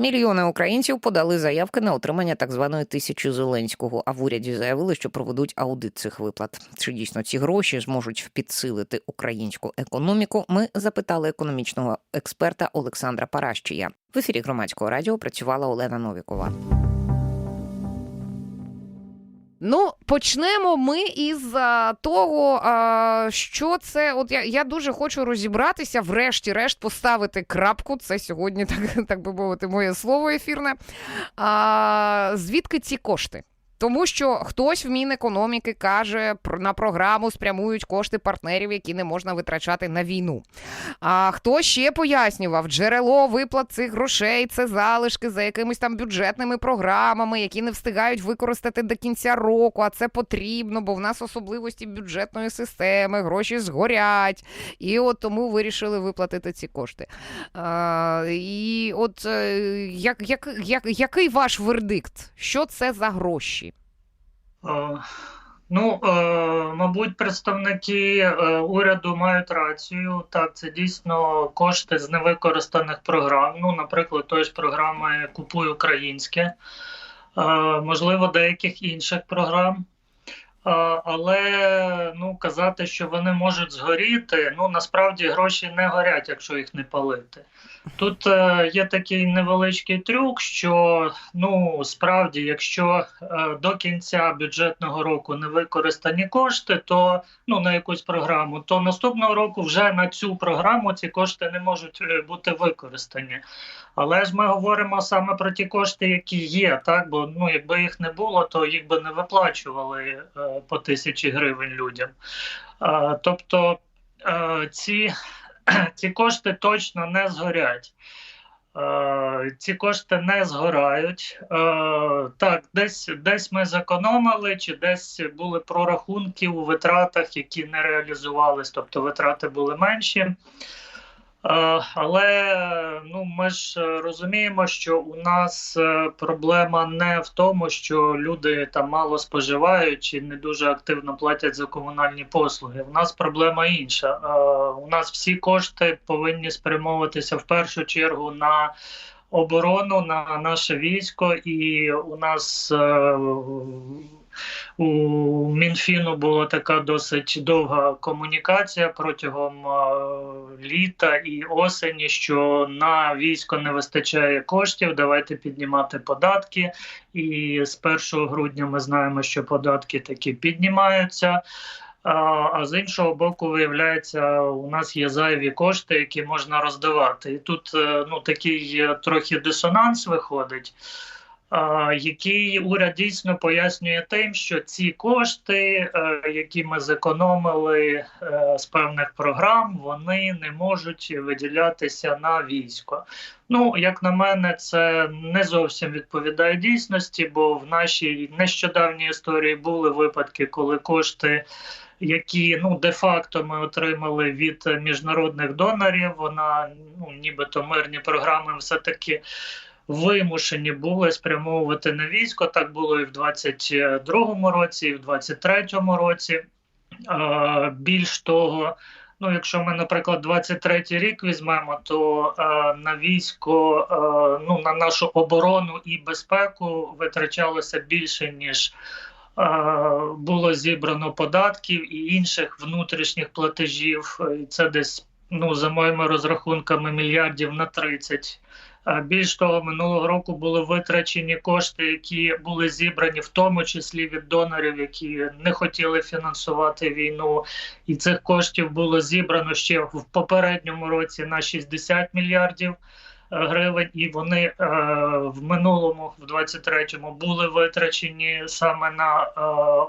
Мільйони українців подали заявки на отримання так званої тисячі Зеленського. А в уряді заявили, що проведуть аудит цих виплат. Чи дійсно ці гроші зможуть підсилити українську економіку? Ми запитали економічного експерта Олександра Паращія. В ефірі громадського радіо працювала Олена Новікова. Ну, почнемо ми із а, того, а, що це. От я я дуже хочу розібратися, врешті-решт, поставити крапку. Це сьогодні, так так би мовити, моє слово ефірне. А, Звідки ці кошти? Тому що хтось в Мінекономіки каже, на програму спрямують кошти партнерів, які не можна витрачати на війну. А хто ще пояснював, джерело виплат цих грошей це залишки за якимись там бюджетними програмами, які не встигають використати до кінця року. А це потрібно, бо в нас особливості бюджетної системи, гроші згорять. І от тому вирішили виплатити ці кошти. А, І от е, як, як, як, який ваш вердикт? Що це за гроші? Е, ну, е, мабуть, представники е, уряду мають рацію. Так, це дійсно кошти з невикористаних програм. Ну, наприклад, тої ж програми Купуй українське, можливо, деяких інших програм. Але ну, казати, що вони можуть згоріти, ну насправді гроші не горять, якщо їх не палити. Тут е, є такий невеличкий трюк, що ну справді, якщо е, до кінця бюджетного року не використані кошти, то ну на якусь програму, то наступного року вже на цю програму ці кошти не можуть е, бути використані. Але ж ми говоримо саме про ті кошти, які є, так бо ну якби їх не було, то їх би не виплачували е, по тисячі гривень людям. Тобто ці ці кошти точно не згорять. Ці кошти не згорають. Так, десь десь ми зекономили, чи десь були прорахунки у витратах, які не реалізувались, тобто витрати були менші. Е, але ну ми ж розуміємо, що у нас е, проблема не в тому, що люди там мало споживають чи не дуже активно платять за комунальні послуги. У нас проблема інша. Е, у нас всі кошти повинні спрямовуватися в першу чергу на оборону, на наше військо, і у нас у Мінфіну була така досить довга комунікація протягом літа і осені, що на військо не вистачає коштів. Давайте піднімати податки. І з 1 грудня ми знаємо, що податки такі піднімаються. А з іншого боку, виявляється, у нас є зайві кошти, які можна роздавати. І тут е, ну такий трохи дисонанс виходить який уряд дійсно пояснює тим, що ці кошти, е, які ми зекономили е, з певних програм, вони не можуть виділятися на військо. Ну, як на мене, це не зовсім відповідає дійсності, бо в нашій нещодавній історії були випадки, коли кошти. Які ну де-факто ми отримали від міжнародних донорів, вона ну нібито мирні програми, все таки вимушені були спрямовувати на військо. Так було і в 22-му році, і в 23-му році. Більш того, ну якщо ми, наприклад, 23-й рік візьмемо, то на військо, ну на нашу оборону і безпеку витрачалося більше ніж. Було зібрано податків і інших внутрішніх платежів. Це десь ну за моїми розрахунками мільярдів на 30 більш того, минулого року були витрачені кошти, які були зібрані в тому числі від донорів, які не хотіли фінансувати війну, і цих коштів було зібрано ще в попередньому році на 60 мільярдів гривень, і вони е, в минулому, в 23-му, були витрачені саме на е,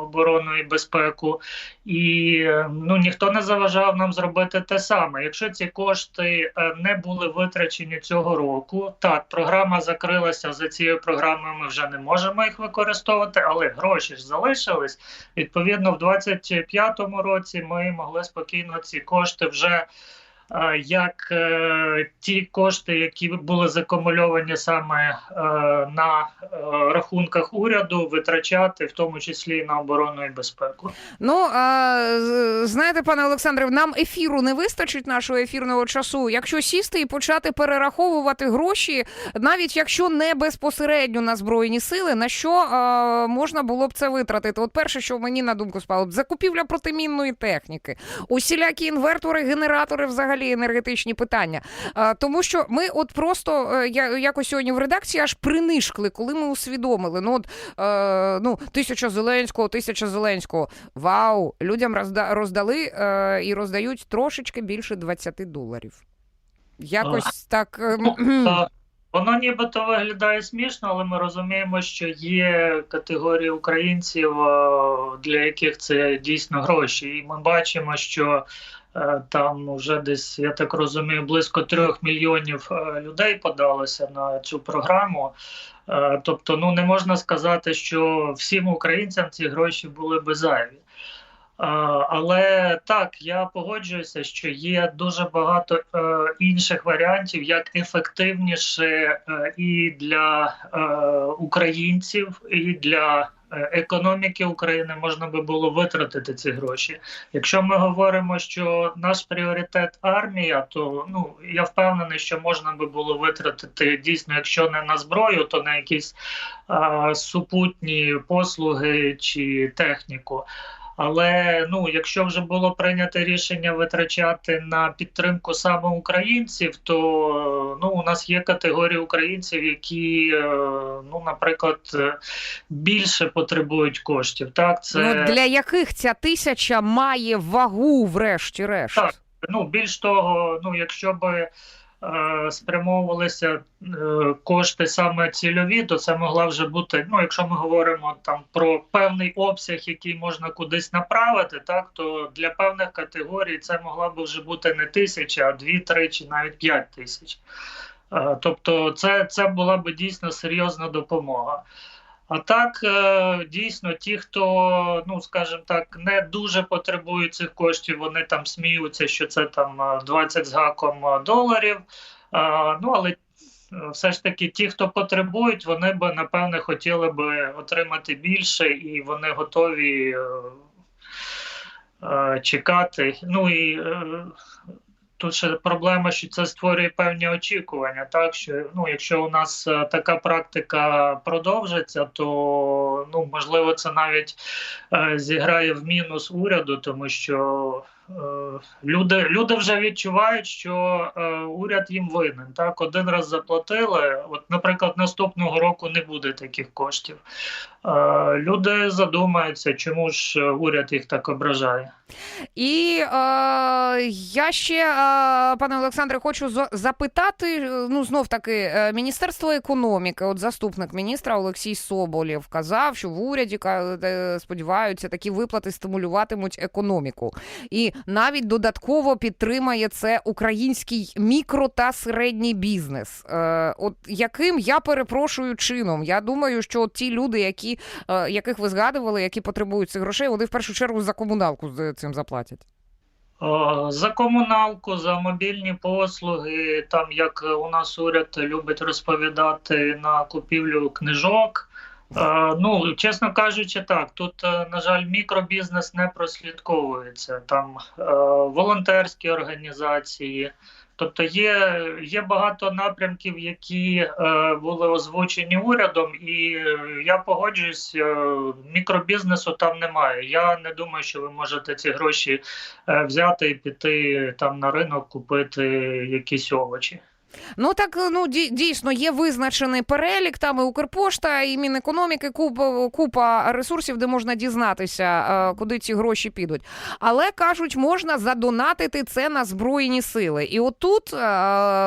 оборону і безпеку, і ну ніхто не заважав нам зробити те саме. Якщо ці кошти е, не були витрачені цього року, так програма закрилася за цією програмою. Ми вже не можемо їх використовувати, але гроші ж залишились. Відповідно, в 25-му році ми могли спокійно ці кошти вже. Як е, ті кошти, які були закумульовані саме е, на е, рахунках уряду, витрачати, в тому числі на оборону і безпеку. Ну знаєте, пане Олександре, нам ефіру не вистачить нашого ефірного часу. Якщо сісти і почати перераховувати гроші, навіть якщо не безпосередньо на збройні сили, на що можна було б це витратити? От перше, що мені на думку спало, б закупівля протимінної техніки, усілякі інвертори, генератори, взагалі енергетичні питання. Тому що ми, от просто е, я якось сьогодні в редакції аж принишкли, коли ми усвідомили. Ну от е, ну тисяча Зеленського, тисяча Зеленського. Вау! Людям розда- роздали е, і роздають трошечки більше 20 доларів. Якось так. Воно нібито виглядає смішно, але ми розуміємо, що є категорії українців, для яких це дійсно гроші. І ми бачимо, що е, там вже десь, я так розумію, близько трьох мільйонів е, людей подалося на цю програму. Е, Тобто, ну не можна сказати, що всім українцям ці гроші були би зайві. А, Але так, я погоджуюся, що є дуже багато е, інших варіантів, як ефективніше е, і для е, українців, і для економіки України можна би було витратити ці гроші. Якщо ми говоримо, що наш пріоритет армія, то ну я впевнений, що можна би було витратити дійсно, якщо не на зброю, то на якісь е, супутні послуги чи техніку. Але ну, якщо вже було прийнято рішення витрачати на підтримку саме українців, то ну у нас є категорії українців, які, е, ну, наприклад, е, більше потребують коштів. Так, це Ну, для яких ця тисяча має вагу, врешті-решт? Так. ну більш того, ну якщо би спрямовувалися е, кошти саме цільові, то це могла вже бути. Ну, якщо ми говоримо там про певний обсяг, який можна кудись направити, так то для певних категорій це могла б вже бути не тисяча, а дві, три чи навіть п'ять тисяч. Е, тобто, це, це була б дійсно серйозна допомога. А так, е, дійсно, ті, хто, ну скажімо так, не дуже потребують цих коштів, вони там сміються, що це там е, 20 з гаком е, доларів. Е, Ну, але е, все ж таки, ті, хто потребують, вони б напевне хотіли би отримати більше, і вони готові е, е, чекати. Ну і е, Тут ще проблема, що це створює певні очікування. Так що ну, якщо у нас е, така практика продовжиться, то ну можливо це навіть е, зіграє в мінус уряду, тому що е, люди, люди вже відчувають, що е, уряд їм винен. Так, один раз заплатили. От, наприклад, наступного року не буде таких коштів. Е, люди задумаються, чому ж е, уряд їх так ображає. І е, я ще, е, пане Олександре, хочу запитати: е, ну, знов таки, Міністерство економіки, от заступник міністра Олексій Соболєв казав, що в уряді сподіваються, такі виплати стимулюватимуть економіку. І навіть додатково підтримає це український мікро та середній бізнес. Е, от яким я перепрошую чином? Я думаю, що ті люди, які, е, яких ви згадували, які потребують цих грошей, вони в першу чергу за комуналку з цим заплатять. За комуналку, за мобільні послуги, там як у нас уряд любить розповідати на купівлю книжок. Е, Ну, чесно кажучи, так тут, е, на жаль, мікробізнес не прослідковується. Там е, волонтерські організації. Тобто є, є багато напрямків, які були озвучені урядом, і я погоджуюсь, мікробізнесу там немає. Я не думаю, що ви можете ці гроші взяти і піти там на ринок купити якісь овочі. Ну так ну дійсно є визначений перелік. Там і Укрпошта, і Мінекономіки, купа, купа ресурсів, де можна дізнатися, е, куди ці гроші підуть. Але кажуть, можна задонатити це на збройні сили. І отут, е,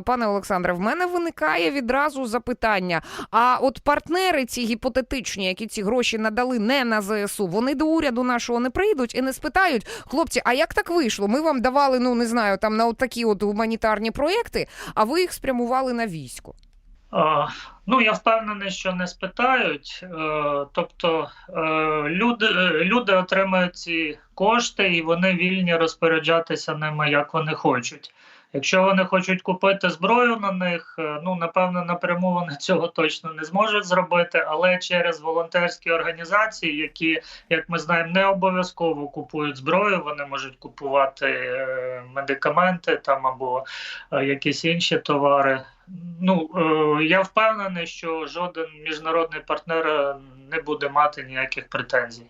пане Олександре, в мене виникає відразу запитання: а от партнери ці гіпотетичні, які ці гроші надали не на ЗСУ, вони до уряду нашого не прийдуть і не спитають, хлопці, а як так вийшло? Ми вам давали, ну не знаю, там на от такі от гуманітарні проєкти, а ви їх спрямували на військо. А, Ну, я впевнений, що не спитають. Е, Тобто е, люди, е, люди отримають ці кошти і вони вільні розпоряджатися ними, як вони хочуть. Якщо вони хочуть купити зброю на них, е, ну напевно, напряму вони цього точно не зможуть зробити, але через волонтерські організації, які, як ми знаємо, не обов'язково купують зброю, вони можуть купувати е, медикаменти там або е, якісь інші товари. Ну я впевнений, що жоден міжнародний партнер не буде мати ніяких претензій.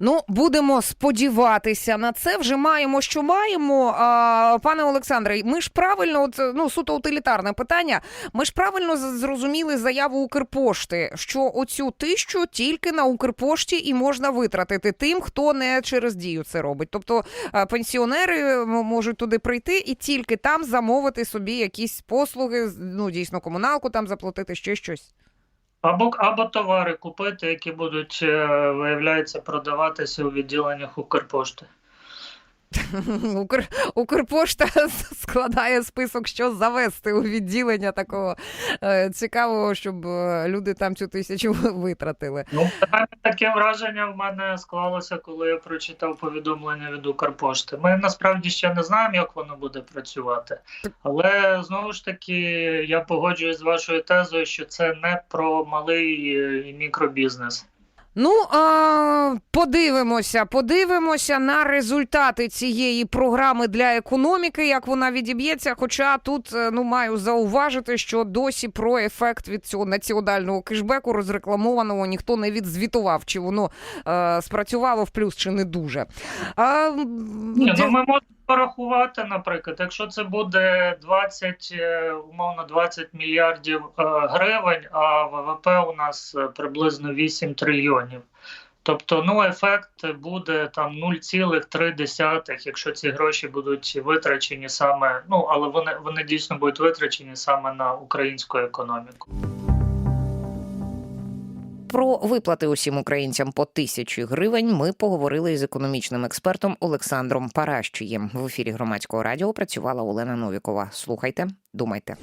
Ну, будемо сподіватися на це. Вже маємо, що маємо. А, пане Олександре, ми ж правильно, от, ну суто утилітарне питання. Ми ж правильно зрозуміли заяву Укрпошти, що оцю тисячу тільки на Укрпошті і можна витратити тим, хто не через дію це робить. Тобто пенсіонери можуть туди прийти і тільки там замовити собі якісь послуги, ну дійсно комуналку там заплатити, ще щось. Або, або товари купити, які будуть, е, виявляється, продаватися у відділеннях Укрпошти. Укр... Укрпошта складає список, що завести у відділення такого е, цікавого, щоб е, люди там цю тисячу витратили. Ну, таке враження в мене склалося, коли я прочитав повідомлення від Укрпошти. Ми насправді ще не знаємо, як воно буде працювати. Але знову ж таки, я погоджуюсь з вашою тезою, що це не про малий е, і мікробізнес. Ну, а, подивимося, подивимося на результати цієї програми для економіки, як вона відіб'ється. Хоча тут е, ну маю зауважити, що досі про ефект від цього національного кешбеку розрекламованого ніхто не відзвітував, чи воно е, спрацювало в плюс, чи не дуже. А, Ні, дя- ну ми можемо порахувати, наприклад, якщо це буде 20, е, умовно 20 мільярдів е, гривень, а ВВП у нас е, приблизно 8 трильйонів. Тобто, ну, ефект буде там 0,3, якщо ці гроші будуть витрачені саме, ну але вони, вони дійсно будуть витрачені саме на українську економіку. Про виплати усім українцям по тисячі гривень ми поговорили із економічним експертом Олександром Паращієм. В ефірі громадського радіо працювала Олена Новікова. Слухайте, думайте.